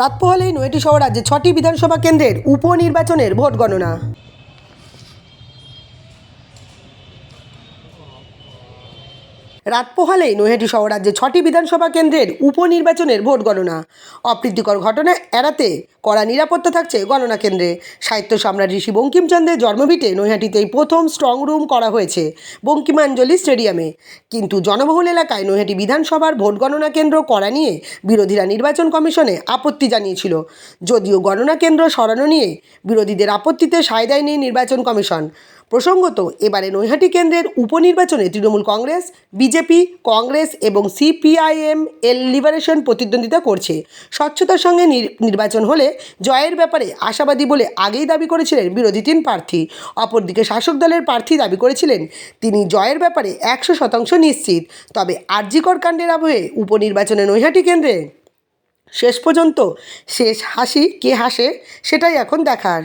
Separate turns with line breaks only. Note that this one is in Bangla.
রাত নয়টি সহ রাজ্যে ছটি বিধানসভা কেন্দ্রের উপনির্বাচনের ভোট গণনা। রাত পোহালেই নৈহাটি সহ রাজ্যে ছটি বিধানসভা কেন্দ্রের উপনির্বাচনের ভোট গণনা। অপ্রীতিকর ঘটনা এড়াতে কড়া নিরাপত্তা থাকছে গণনা কেন্দ্রে। সাহিত্য সম্রাট ঋষি বঙ্কিমচন্দ্রের জন্মভিটে নৈহাটিতেই প্রথম স্ট্রং রুম করা হয়েছে বঙ্কিমাঞ্জলি স্টেডিয়ামে। কিন্তু জনবহুল এলাকায় নৈহাটি বিধানসভার ভোট গণনা কেন্দ্র করা নিয়ে বিরোধীরা নির্বাচন কমিশনে আপত্তি জানিয়েছিল। যদিও গণনা কেন্দ্র সরানো নিয়ে বিরোধীদের আপত্তিতে সায় দেয়নি নির্বাচন কমিশন। প্রসঙ্গত, এবারে নৈহাটি কেন্দ্রের উপনির্বাচনে তৃণমূল কংগ্রেস, বিজেপি, কংগ্রেস এবং সিপিআইএম এল লিবারেশন প্রতিদ্বন্দ্বিতা করছে। স্বচ্ছতার সঙ্গে নির- নির্বাচন হলে জয়ের ব্যাপারে আশাবাদী বলে আগেই দাবি করেছিলেন বিরোধী তিন প্রার্থী। অপরদিকে শাসক দলের প্রার্থী দাবি করেছিলেন, তিনি জয়ের ব্যাপারে একশো শতাংশ নিশ্চিত। তবে আরজিকর কাণ্ডের আবহে উপনির্বাচনে নৈহাটি কেন্দ্রে শেষ পর্যন্ত শেষ হাসি কে হাসে, সেটাই এখন দেখার।